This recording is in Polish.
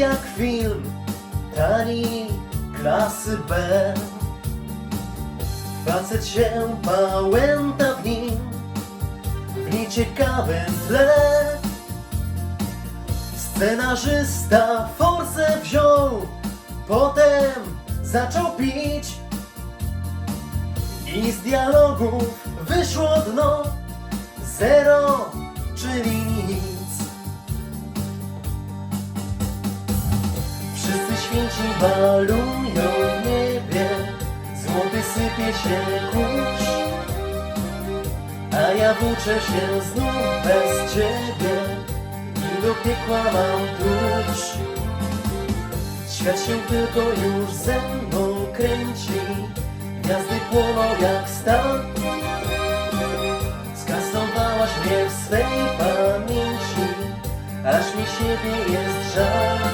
jak film tani klasy B. Facet się pałęta w nim w nieciekawym tle. Scenarzysta forsę wziął, potem zaczął pić i z dialogów wyszło dno zero, czyli Balują w niebie, złoty sypie się kurz, a ja włóczę się znów bez ciebie i do piekła mam klucz. Świat się tylko już ze mną kręci, gwiazdy płoną jak stal. Skasowałaś mnie w swej pamięci, aż mi siebie jest żal.